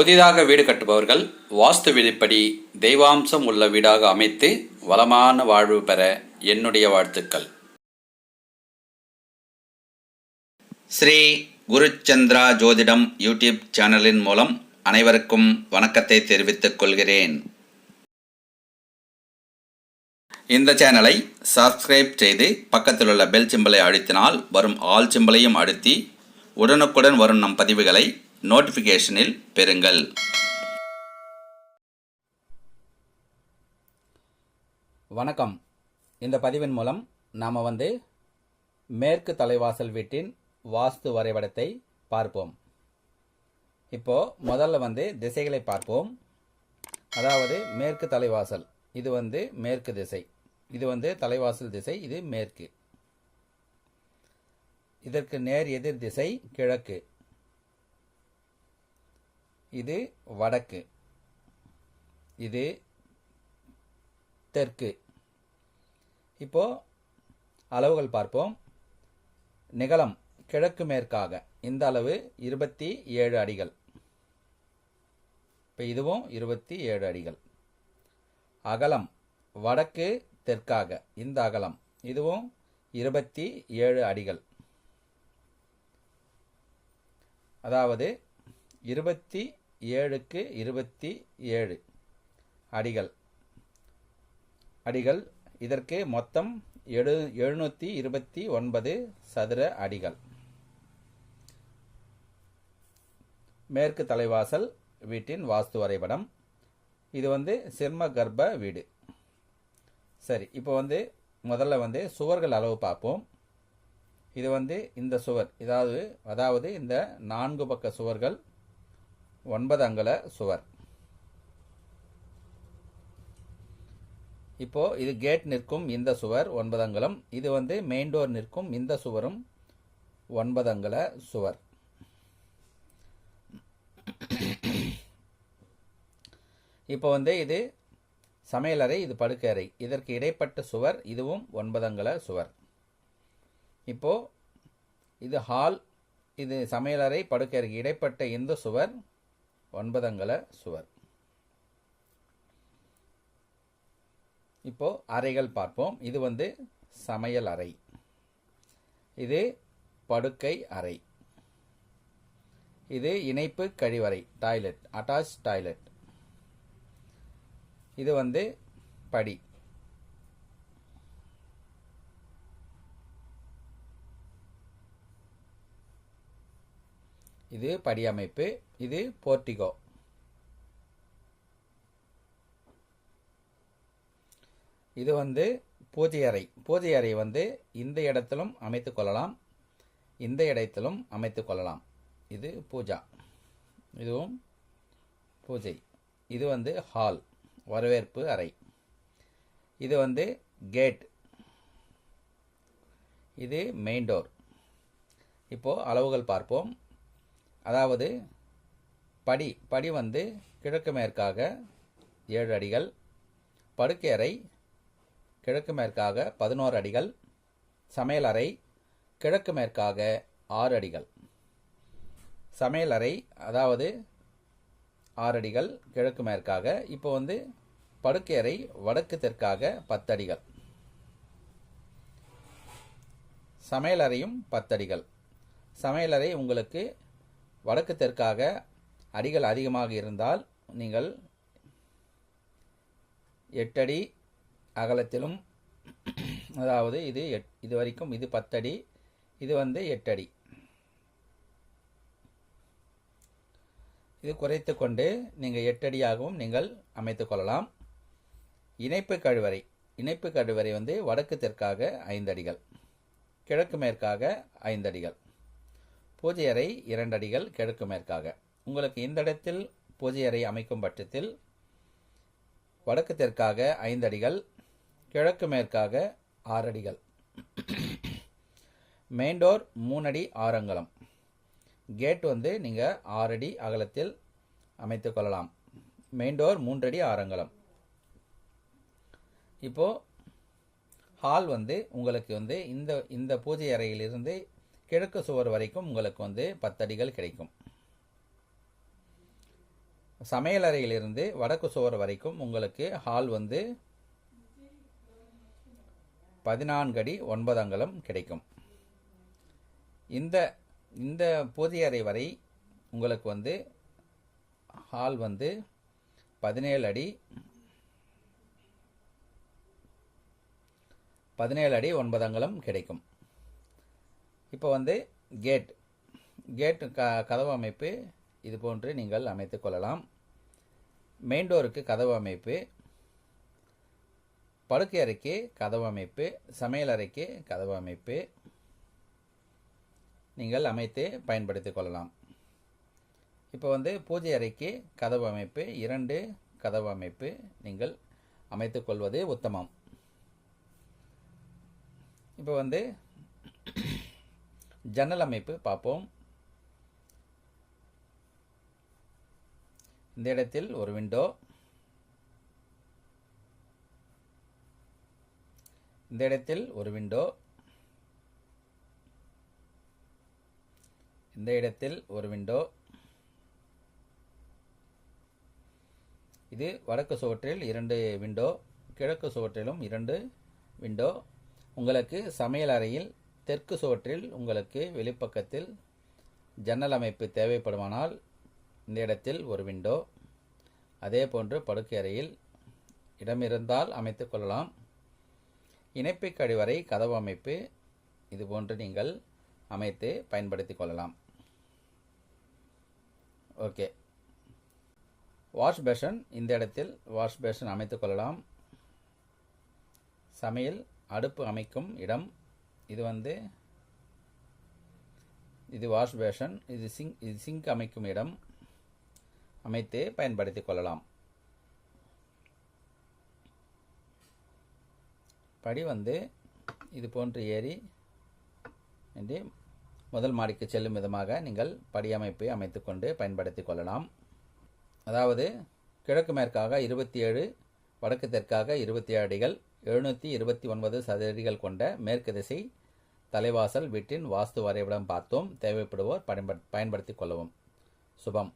புதிதாக வீடு கட்டுபவர்கள் வாஸ்து விதிப்படி தெய்வாம்சம் உள்ள வீடாக அமைத்து வளமான வாழ்வு பெற என்னுடைய வாழ்த்துக்கள். ஸ்ரீ குருச்சந்திரா ஜோதிடம் யூடியூப் சேனலின் மூலம் அனைவருக்கும் வணக்கத்தை தெரிவித்துக் கொள்கிறேன். இந்த சேனலை சப்ஸ்கிரைப் செய்து பக்கத்தில் உள்ள பெல் சிம்பலை அழுத்தினால் வரும் ஆல் சிம்பலையும் அழுத்தி உடனுக்குடன் வரும் நம் பதிவுகளை நோட்டிஃபிகேஷனில் பெறுங்கள். வணக்கம். இந்த பதிவின் மூலம் நாம் வந்து மேற்கு தலைவாசல் வீட்டின் வாஸ்து வரைபடத்தை பார்ப்போம். இப்போ முதல்ல வந்து திசைகளை பார்ப்போம். அதாவது மேற்கு தலைவாசல் இது வந்து மேற்கு திசை. இது வந்து தலைவாசல் திசை இது மேற்கு. இதற்கு நேர் எதிர் திசை கிழக்கு. இது வடக்கு. இது தெற்கு. இப்போ அளவுகள் பார்ப்போம். நிகலம் கிழக்கு மேற்காக. இந்த அளவு இருபத்தி ஏழு அடிகள். இப்போ இதுவும் இருபத்தி ஏழு அடிகள். அகலம் வடக்கு தெற்காக. இந்த அகலம் இதுவும் இருபத்தி ஏழு அடிகள். அதாவது இருபத்தி ஏழுக்கு இருபத்தி ஏழு. அடிகள். அடிகள். இதற்கு மொத்தம் எழு எழுநூற்றி இருபத்தி ஒன்பது சதுர அடிகள். மேற்கு தலைவாசல் வீட்டின் வாஸ்து வரைபடம். இது வந்து சிம்ம கர்ப்ப வீடு. சரி இப்போ வந்து முதல்ல வந்து சுவர்கள் அளவு பார்ப்போம். இது வந்து இந்த சுவர். இதாவது அதாவது இந்த நான்கு பக்க சுவர்கள் ஒன்பது அங்கல சுவர். இப்போ இது கேட் நிற்கும் இந்த சுவர் ஒன்பது அங்கலம். இது வந்து மெயின் டோர் நிற்கும் இந்த சுவரும் ஒன்பது அங்கல சுவர். இப்போ வந்து இது சமையலறை இது படுக்கறை இதற்கு இடைப்பட்ட சுவர் இதுவும் ஒன்பது அங்கல சுவர். இப்போ இது ஹால் இது சமையலறை படுக்கறைக்கு இடைப்பட்ட இந்த சுவர் ஒன்பதங்கல சுவர். இப்போ அறைகள் பார்ப்போம். இது வந்து சமையல் அறை. இது படுக்கை அறை. இது இணைப்பு கழிவறை டாய்லெட் அட்டாச் டாய்லெட். இது வந்து படி. இது படி அமைப்பு இது போர்டிகோ. இது வந்து பூஜை அறை. பூஜை அறை வந்து இந்த இடத்திலும் அமைத்து கொள்ளலாம் இந்த இடத்திலும் அமைத்து கொள்ளலாம். இது பூஜா. இதுவும் பூஜை. இது வந்து ஹால் வரவேற்பு அறை. இது வந்து கேட். இது மெயின் டோர். இப்போது அளவுகள் பார்ப்போம். அதாவது படி படி வந்து கிழக்கு மேற்காக ஏழு அடிகள் படுக்கை அறை கிழக்கு மேற்காக பதினோரு அடிகள் சமையலறை கிழக்கு மேற்காக ஆறு அடிகள். சமையலறை அதாவது ஆறு அடிகள் கிழக்கு மேற்காக இப்போ வந்து படுக்கையறை வடக்கு தெற்காக பத்தடிகள் சமையலறையும் பத்தடிகள் சமையலறை உங்களுக்கு வடக்கு தெற்காக அடிகள் அதிகமாக இருந்தால் நீங்கள் எட்டடி அகலத்திலும் அதாவது இது எட் இது வரைக்கும் இது பத்தடி இது வந்து எட்டடி. இது குறைத்து கொண்டு நீங்கள் எட்டடியாகவும் நீங்கள் அமைத்து கொள்ளலாம். இணைப்பு கழிவறை இணைப்பு கழிவறை வந்து வடக்கு தெற்காக ஐந்தடிகள் கிழக்கு மேற்காக ஐந்து அடிகள் பூஜை அறை இரண்டு அடிகள் கிழக்கு மேற்காக. உங்களுக்கு இந்த இடத்தில் பூஜை அறை அமைக்கும் பட்சத்தில் வடக்கு தெற்காக ஐந்து அடிகள் கிழக்கு மேற்காக ஆறு அடிகள். மூணடி ஆரங்கலம் கேட் வந்து நீங்கள் ஆறடி அகலத்தில் அமைத்து கொள்ளலாம். மெயின்டோர் மூன்றடி ஆரங்கலம் இப்போது ஹால் வந்து உங்களுக்கு வந்து இந்த இந்த பூஜை அறையிலிருந்து கிழக்கு சுவர் வரைக்கும் உங்களுக்கு வந்து பத்தடிகள் கிடைக்கும். சமையலறையிலிருந்து வடக்கு சுவர் வரைக்கும் உங்களுக்கு ஹால் வந்து பதினான்கு அடி ஒன்பது அங்கலம் கிடைக்கும். இந்த இந்த பூஜை அறை வரை உங்களுக்கு வந்து ஹால் வந்து பதினேழு அடி பதினேழு அடி ஒன்பது அங்கலம் கிடைக்கும். இப்போ வந்து கேட் கேட் க கதவு அமைப்பு இது போன்று நீங்கள் அமைத்து கொள்ளலாம். மெயின் டோருக்கு கதவு அமைப்பு படுக்கை அறைக்கு கதவு அமைப்பு சமையல் அறைக்கு கதவு அமைப்பு. நீங்கள் அமைத்து பயன்படுத்திக் கொள்ளலாம். இப்போ வந்து பூஜை அறைக்கு கதவு அமைப்பு இரண்டு கதவு அமைப்பு நீங்கள் அமைத்துக்கொள்வது உத்தமம். இப்போ வந்து ஜன்னல் அமைப்பு பார்ப்போம். இந்த இடத்தில் ஒரு விண்டோ இந்த இடத்தில் ஒரு விண்டோ இந்த இடத்தில் ஒரு விண்டோ இது வடக்கு சுவற்றில் இரண்டு விண்டோ கிழக்கு சுவற்றிலும் இரண்டு விண்டோ உங்களுக்கு சமையல் அறையில் தெற்கு சுவற்றில் உங்களுக்கு வெளிப்பக்கத்தில் ஜன்னல் அமைப்பு தேவைப்படுமானால் இந்த இடத்தில் ஒரு விண்டோ அதே போன்று படுக்கை அறையில் இடமிருந்தால் அமைத்துக் கொள்ளலாம். இணைப்பு கழிவறை கதவு அமைப்பு இதுபோன்று நீங்கள் அமைத்து பயன்படுத்திக் கொள்ளலாம். ஓகே வாஷ் பேஷன் இந்த இடத்தில் வாஷ் பேஷன் அமைத்துக் கொள்ளலாம். சமையல் அடுப்பு அமைக்கும் இடம் இது வந்து இது வாஷ் பேஷன் இது சிங்க் இது சிங்க் அமைக்கும் இடம். அமைத்து பயன்படுத்திக் கொள்ளலாம். படி வந்து இது போன்று ஏறி என்று முதல் மாடிக்கு செல்லும் விதமாக நீங்கள் படி அமைப்பை அமைத்துக்கொண்டு பயன்படுத்திக் கொள்ளலாம். அதாவது கிழக்கு மேற்காக இருபத்தி ஏழு வடக்கு தெற்காக இருபத்தி ஏழு அடிகள் எழுநூற்றி இருபத்தி ஒன்பது சதுரடிகள் கொண்ட மேற்கு திசை தலைவாசல் வீட்டின் வாஸ்து வரைபடம் பார்த்தோம். தேவைப்படுவோர் பயன்படுத்திக் கொள்ளவும். சுபம்.